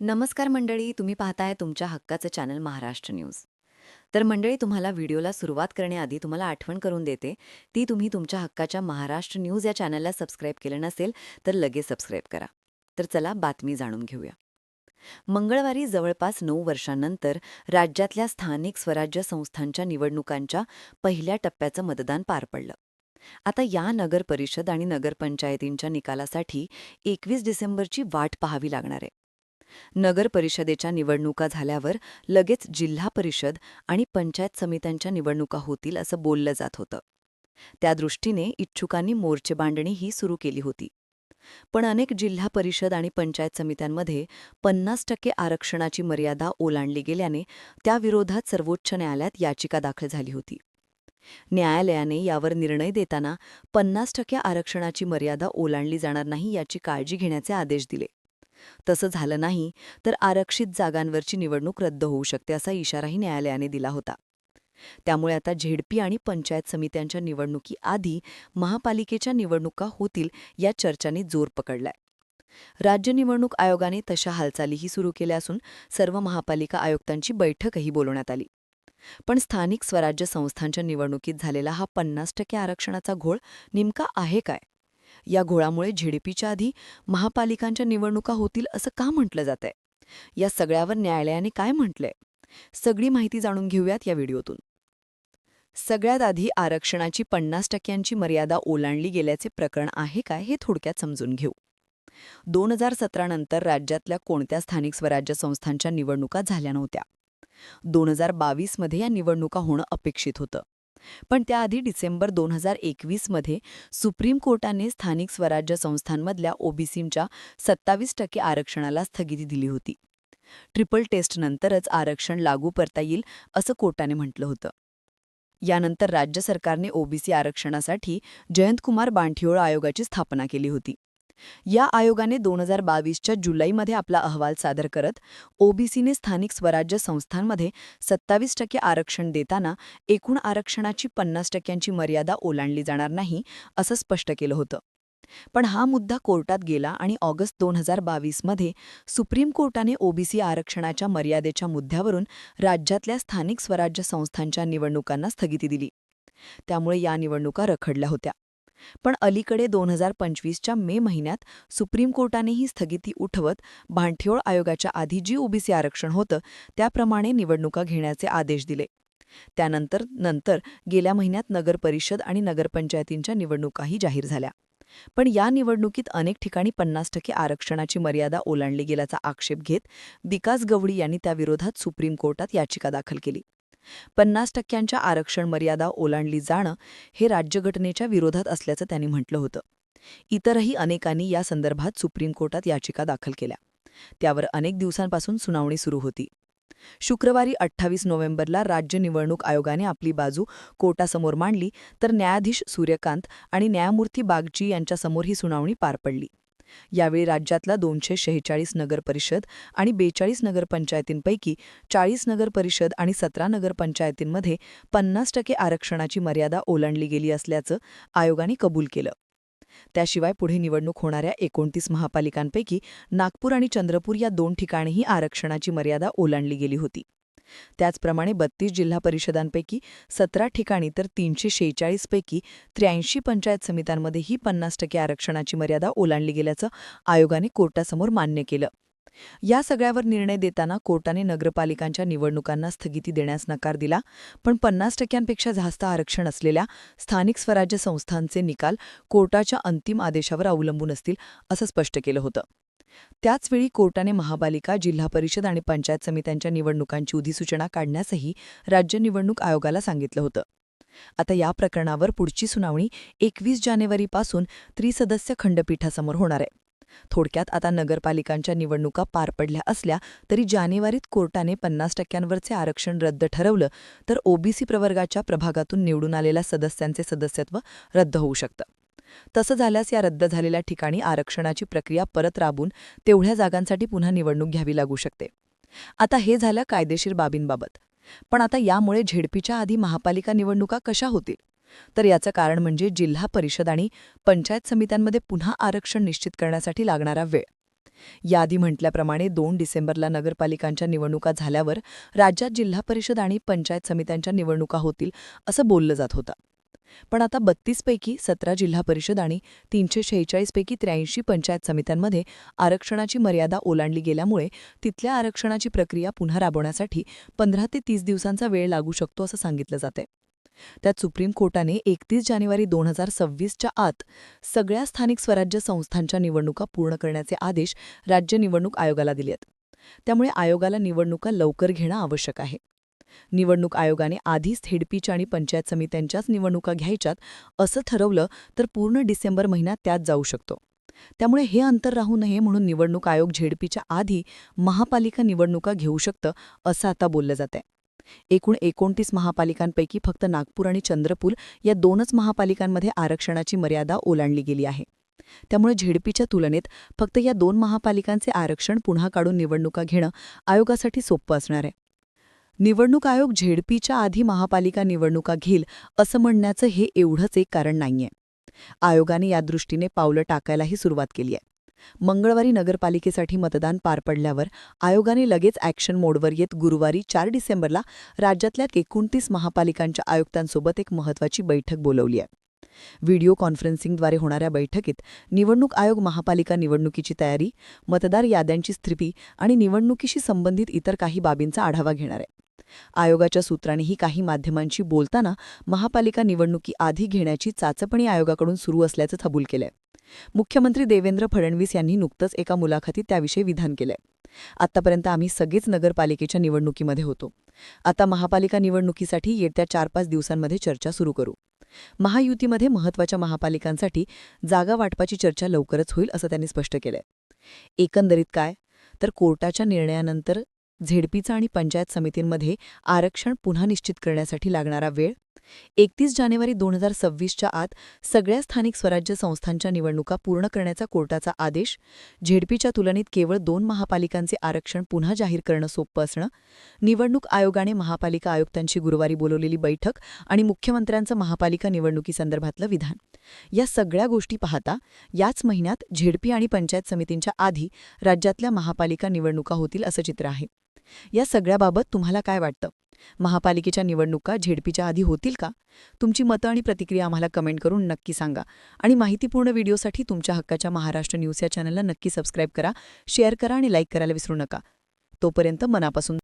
नमस्कार मंडळी तुम्ही पाहताय तुमच्या हक्काचं चॅनल महाराष्ट्र न्यूज. तर मंडळी तुम्हाला व्हिडिओला सुरुवात करण्याआधी तुम्हाला आठवण करून देते ती तुम्ही तुमच्या हक्काच्या महाराष्ट्र न्यूज या चॅनलला सबस्क्राईब केलं नसेल तर लगेच सबस्क्राईब करा. तर चला बातमी जाणून घेऊया. मंगळवारी जवळपास नऊ वर्षांनंतर राज्यातल्या स्थानिक स्वराज्य संस्थांच्या निवडणुकांच्या पहिल्या टप्प्याचं मतदान पार पडलं. आता या नगर परिषद आणि नगरपंचायतींच्या निकालासाठी एकवीस डिसेंबरची वाट पाहावी लागणार आहे. नगर परिषदेच्या निवडणुका झाल्यावर लगेच जिल्हा परिषद आणि पंचायत समित्यांच्या निवडणुका होतील असं बोललं जात होतं. त्या दृष्टीने इच्छुकांनी मोर्चेबांधणीही सुरू केली होती. पण अनेक जिल्हा परिषद आणि पंचायत समित्यांमध्ये पन्नास टक्के आरक्षणाची मर्यादा ओलांडली गेल्याने त्याविरोधात सर्वोच्च न्यायालयात याचिका दाखल झाली होती. न्यायालयाने यावर निर्णय देताना पन्नास टक्के आरक्षणाची मर्यादा ओलांडली जाणार नाही याची काळजी घेण्याचे आदेश दिले. तसं झालं नाही तर आरक्षित जागांवरची निवडणूक रद्द होऊ शकते असा इशाराही न्यायालयाने दिला होता. त्यामुळे आता झेडपी आणि पंचायत समित्यांच्या निवडणुकीआधी महापालिकेच्या निवडणुका होतील या चर्चांनी जोर पकडलाय. राज्य निवडणूक आयोगाने तशा हालचालीही सुरू केल्या असून सर्व महापालिका आयुक्तांची बैठकही बोलवण्यात आली. पण स्थानिक स्वराज्य संस्थांच्या निवडणुकीत झालेला हा पन्नास टक्के आरक्षणाचा घोळ नेमका आहे काय? या घोळामुळे झेडपीच्या आधी महापालिकांच्या निवडणुका होतील असं का म्हटलं जातंय? या सगळ्यावर न्यायालयाने काय म्हटलंय? सगळी माहिती जाणून घेऊयात या व्हिडिओतून. सगळ्यात आधी आरक्षणाची पन्नास टक्क्यांची मर्यादा ओलांडली गेल्याचे प्रकरण आहे काय हे थोडक्यात समजून घेऊ. दोन हजार सतरानंतर राज्यातल्या कोणत्या स्थानिक स्वराज्य संस्थांच्या निवडणुका झाल्या नव्हत्या? दोन हजार बावीसमध्ये या निवडणुका होणं अपेक्षित होतं. पण त्याआधी डिसेंबर दोन हजार एकवीसमध्ये सुप्रीम कोर्टाने स्थानिक स्वराज्य संस्थांमधल्या ओबीसींच्या सत्तावीस टक्के आरक्षणाला स्थगिती दिली होती. ट्रिपल टेस्टनंतरच आरक्षण लागू करता येईल असं कोर्टाने म्हटलं होतं. यानंतर राज्य सरकारने ओबीसी आरक्षणासाठी जयंतकुमार बांठियोळ आयोगाची स्थापना केली होती. या आयोगाने दोन हजार बावीसच्या जुलैमध्ये आपला अहवाल सादर करत ओबीसीने स्थानिक स्वराज्य संस्थांमध्ये सत्तावीस टक्के आरक्षण देताना एकूण आरक्षणाची पन्नास टक्क्यांची मर्यादा ओलांडली जाणार नाही असं स्पष्ट केलं होतं. पण हा मुद्दा कोर्टात गेला आणि ऑगस्ट दोन हजार बावीसमध्ये सुप्रीम कोर्टाने ओबीसी आरक्षणाच्या मर्यादेच्या मुद्द्यावरून राज्यातल्या स्थानिक स्वराज्य संस्थांच्या निवडणुकांना स्थगिती दिली. त्यामुळे या निवडणुका रखडल्या होत्या. पण अलीकडे दोन हजार पंचवीसच्या मे महिन्यात सुप्रीम कोर्टाने ही स्थगिती उठवत भांठ्योळ आयोगाच्या आधी जी ओबीसी आरक्षण होतं त्याप्रमाणे निवडणुका घेण्याचे आदेश दिले. त्यानंतर नंतर गेल्या महिन्यात नगर परिषद आणि नगरपंचायतींच्या निवडणुकाही जाहीर झाल्या. पण या निवडणुकीत अनेक ठिकाणी पन्नास टक्के आरक्षणाची मर्यादा ओलांडली गेल्याचा आक्षेप घेत विकास गवळी यांनी त्याविरोधात सुप्रीम कोर्टात याचिका दाखल केली. पन्नास टक्क्यांच्या आरक्षण मर्यादा ओलांडली जाणं हे राज्यघटनेच्या विरोधात असल्याचं त्यांनी म्हटलं होतं. इतरही अनेकांनी या संदर्भात सुप्रीम कोर्टात याचिका दाखल केल्या. त्यावर अनेक दिवसांपासून सुनावणी सुरू होती. शुक्रवारी अठ्ठावीस नोव्हेंबरला राज्य निवडणूक आयोगाने आपली बाजू कोर्टासमोर मांडली तर न्यायाधीश सूर्यकांत आणि न्यायमूर्ती बागची यांच्यासमोर ही सुनावणी पार पडली. यावेळी राज्यातला दोनशे शेहेचाळीस नगरपरिषद आणि बेचाळीस नगरपंचायतींपैकी चाळीस नगरपरिषद आणि सतरा नगरपंचायतींमध्ये पन्नास टक्के आरक्षणाची मर्यादा ओलांडली गेली असल्याचं आयोगाने कबूल केलं. त्याशिवाय पुढे निवडणूक होणाऱ्या एकोणतीस महापालिकांपैकी नागपूर आणि चंद्रपूर या दोन ठिकाणीही आरक्षणाची मर्यादा ओलांडली गेली होती. त्याचप्रमाणे बत्तीस जिल्हा परिषदांपैकी सतरा ठिकाणी तर तीनशे शेहेचाळीसपैकी त्र्याऐंशी पंचायत समित्यांमध्येही पन्नास टक्के आरक्षणाची मर्यादा ओलांडली गेल्याचं आयोगाने कोर्टासमोर मान्य केलं. या सगळ्यावर निर्णय देताना कोर्टाने नगरपालिकांच्या निवडणुकांना स्थगिती देण्यास नकार दिला पण पन्नास टक्क्यांपेक्षा जास्त आरक्षण असलेल्या स्थानिक स्वराज्य संस्थांचे निकाल कोर्टाच्या अंतिम आदेशावर अवलंबून असतील असं स्पष्ट केलं होतं. त्याचवेळी कोर्टाने महापालिका जिल्हा परिषद आणि पंचायत समित्यांच्या निवडणुकांची अधिसूचना काढण्यासही राज्य निवडणूक आयोगाला सांगितलं होतं. आता या प्रकरणावर पुढची सुनावणी एकवीस जानेवारीपासून त्रिसदस्य खंडपीठासमोर होणार आहे. थोडक्यात आता नगरपालिकांच्या निवडणुका पार पडल्या असल्या तरी जानेवारीत कोर्टाने पन्नास टक्क्यांवरचे आरक्षण रद्द ठरवलं तर ओबीसी प्रवर्गाच्या प्रभागातून निवडून आलेल्या सदस्यांचे सदस्यत्व रद्द होऊ शकतं. तसं झाल्यास या रद्द झालेल्या ठिकाणी आरक्षणाची प्रक्रिया परत राबून तेवढ्या जागांसाठी पुन्हा निवडणूक घ्यावी लागू शकते. आता हे झालं कायदेशीर बाबींबाबत. पण आता यामुळे झेडपीच्या आधी महापालिका निवडणुका कशा होतील? तर याचं कारण म्हणजे जिल्हा परिषद आणि पंचायत समित्यांमध्ये पुन्हा आरक्षण निश्चित करण्यासाठी लागणारा वेळ. याआधी म्हटल्याप्रमाणे दोन डिसेंबरला नगरपालिकांच्या निवडणुका झाल्यावर राज्यात जिल्हा परिषद आणि पंचायत समित्यांच्या निवडणुका होतील असं बोललं जात होतं. पण आता बत्तीसपैकी सतरा जिल्हा परिषद आणि तीनशे शेहेचाळीसपैकी त्र्याऐंशी पंचायत समित्यांमध्ये आरक्षणाची मर्यादा ओलांडली गेल्यामुळे तिथल्या आरक्षणाची प्रक्रिया पुन्हा राबवण्यासाठी पंधरा ते तीस दिवसांचा वेळ लागू शकतो असं सांगितलं जाते त्यात सुप्रीम कोर्टाने एकतीस जानेवारी दोन हजार सव्वीसच्या आत सगळ्या स्थानिक स्वराज्य संस्थांच्या निवडणुका पूर्ण करण्याचे आदेश राज्य निवडणूक आयोगाला दिले आहेत त्यामुळे आयोगाला निवडणुका लवकर घेणं आवश्यक आहे. निवडणूक आयोगाने आधीच थेडपीच्या आणि पंचायत समित्यांच्याच निवडणुका घ्यायच्यात असं ठरवलं तर पूर्ण डिसेंबर महिन्यात त्यात जाऊ शकतो. त्यामुळे हे अंतर राहू नये म्हणून निवडणूक आयोग झेडपीच्या आधी महापालिका निवडणुका घेऊ शकतं असं आता बोललं जातंय. एकूण एकोणतीस महापालिकांपैकी फक्त नागपूर आणि चंद्रपूर या दोनच महापालिकांमध्ये आरक्षणाची मर्यादा ओलांडली गेली आहे. त्यामुळे झेडपीच्या तुलनेत फक्त या दोन महापालिकांचे आरक्षण पुन्हा काढून निवडणुका घेणं आयोगासाठी सोपं असणार आहे. निवडणूक आयोग झेडपीच्या आधी महापालिका निवडणुका घेईल असं म्हणण्याचं हे एवढंच एक कारण नाहीये. आयोगाने या दृष्टीने पावलं टाकायलाही सुरुवात केली आहे. मंगळवारी नगरपालिकेसाठी मतदान पार पडल्यावर आयोगाने लगेच ॲक्शन मोडवर येत गुरुवारी चार डिसेंबरला राज्यातल्या एकोणतीस महापालिकांच्या आयुक्तांसोबत एक महत्त्वाची बैठक बोलवली आहे. व्हिडिओ कॉन्फरन्सिंगद्वारे होणाऱ्या बैठकीत निवडणूक आयोग महापालिका निवडणुकीची तयारी मतदार याद्यांची स्थिती आणि निवडणुकीशी संबंधित इतर काही बाबींचा आढावा घेणार आहे. आयोगाच्या सूत्रांनीही काही माध्यमांशी बोलताना महापालिका निवडणुकी आधी घेण्याची चाचपणी आयोगाकडून सुरू असल्याचं थबूल केलंय. मुख्यमंत्री देवेंद्र फडणवीस यांनी नुकतंच एका मुलाखतीत त्याविषयी विधान केलंय. आतापर्यंत आम्ही सगळेच नगरपालिकेच्या निवडणुकीमध्ये होतो. आता महापालिका निवडणुकीसाठी येत्या चार पाच दिवसांमध्ये चर्चा सुरू करू. महायुतीमध्ये महत्त्वाच्या महापालिकांसाठी जागा वाटपाची चर्चा लवकरच होईल असं त्यांनी स्पष्ट केलंय. एकंदरीत काय? तर कोर्टाच्या निर्णयानंतर झेडपीचा आणि पंचायत समितींमध्ये आरक्षण पुन्हा निश्चित करण्यासाठी लागणारा वेळ. एकतीस जानेवारी दोन हजार सव्वीसच्या आत सगळ्या स्थानिक स्वराज्य संस्थांच्या निवडणुका पूर्ण करण्याचा कोर्टाचा आदेश. झेडपीच्या तुलनेत केवळ दोन महापालिकांचे आरक्षण पुन्हा जाहीर करणं सोपं असणं. निवडणूक आयोगाने महापालिका आयुक्तांची गुरुवारी बोलवलेली बैठक आणि मुख्यमंत्र्यांचं महापालिका निवडणुकीसंदर्भातलं विधान. या सगळ्या गोष्टी पाहता याच महिन्यात झेडपी आणि पंचायत समितींच्या आधी राज्यातल्या महापालिका निवडणुका होतील असं चित्र आहे. या सगळ्याबाबत तुम्हाला काय वाटतं? महापालिकेच्या निवडणुका झेडपीच्या आधी होतील का? तुमची मतं आणि प्रतिक्रिया आम्हाला कमेंट करून नक्की सांगा. आणि माहितीपूर्ण व्हिडिओसाठी तुमच्या हक्काच्या महाराष्ट्र न्यूज या चॅनलला नक्की सबस्क्राईब करा शेअर करा आणि लाईक करायला विसरू नका. तोपर्यंत मनापासून